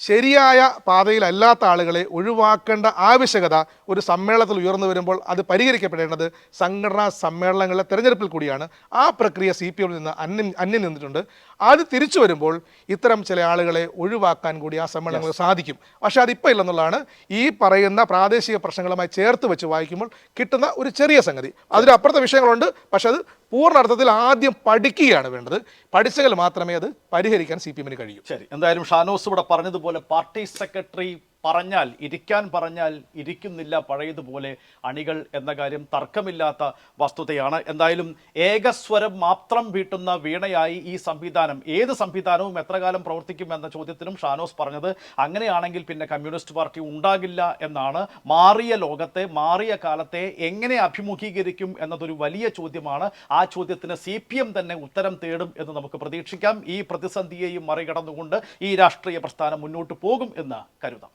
ശരിയായ പാതയിലല്ലാത്ത ആളുകളെ ഒഴിവാക്കേണ്ട ആവശ്യകത ഒരു സമ്മേളനത്തിൽ ഉയർന്നു വരുമ്പോൾ അത് പരിഹരിക്കപ്പെടേണ്ടത് സംഘടനാ സമ്മേളനങ്ങളിലെ തെരഞ്ഞെടുപ്പിൽ കൂടിയാണ്. ആ പ്രക്രിയ സി പി എമ്മിൽ നിന്ന് അന്യം അന്യം നിന്നിട്ടുണ്ട്. അത് തിരിച്ചു വരുമ്പോൾ ഇത്തരം ചില ആളുകളെ ഒഴിവാക്കാൻ കൂടി ആ സമ്മേളനങ്ങൾ സാധിക്കും. പക്ഷെ അതിപ്പോൾ ഇല്ലെന്നുള്ളതാണ് ഈ പറയുന്ന പ്രാദേശിക പ്രശ്നങ്ങളുമായി ചേർത്ത് വെച്ച് വായിക്കുമ്പോൾ കിട്ടുന്ന ഒരു ചെറിയ സംഗതി. അതിനപ്പുറത്തെ വിഷയങ്ങളുണ്ട്. പക്ഷേ അത് പൂർണ അർത്ഥത്തിൽ ആദ്യം പഠിക്കുകയാണ് വേണ്ടത്. പഠിച്ചെങ്കിൽ മാത്രമേ അത് പരിഹരിക്കാൻ സി പി എമ്മിന് കഴിയൂ. ശരി. എന്തായാലും ഷാനോസ് ഇവിടെ പറഞ്ഞതുപോലെ പാർട്ടി സെക്രട്ടറി പറഞ്ഞാൽ ഇരിക്കാൻ പറഞ്ഞാൽ ഇരിക്കുന്നില്ല പഴയതുപോലെ അണികൾ എന്ന കാര്യം തർക്കമില്ലാത്ത വസ്തുതയാണ്. എന്തായാലും ഏകസ്വരം മാത്രം വീട്ടുന്ന വീണയായി ഈ സംവിധാനം. ഏത് സംവിധാനവും എത്ര കാലം പ്രവർത്തിക്കും എന്ന ചോദ്യത്തിനും ഷാനോസ് പറഞ്ഞത് അങ്ങനെയാണെങ്കിൽ പിന്നെ കമ്മ്യൂണിസ്റ്റ് പാർട്ടി ഉണ്ടാകില്ല എന്നാണ്. മാറിയ ലോകത്തെ മാറിയ കാലത്തെ എങ്ങനെ അഭിമുഖീകരിക്കും എന്നതൊരു വലിയ ചോദ്യമാണ്. ആ ചോദ്യത്തിന് സി തന്നെ ഉത്തരം തേടും എന്ന് നമുക്ക് പ്രതീക്ഷിക്കാം. ഈ പ്രതിസന്ധിയെയും മറികടന്നുകൊണ്ട് ഈ രാഷ്ട്രീയ പ്രസ്ഥാനം മുന്നോട്ട് പോകും എന്ന് കരുതാം.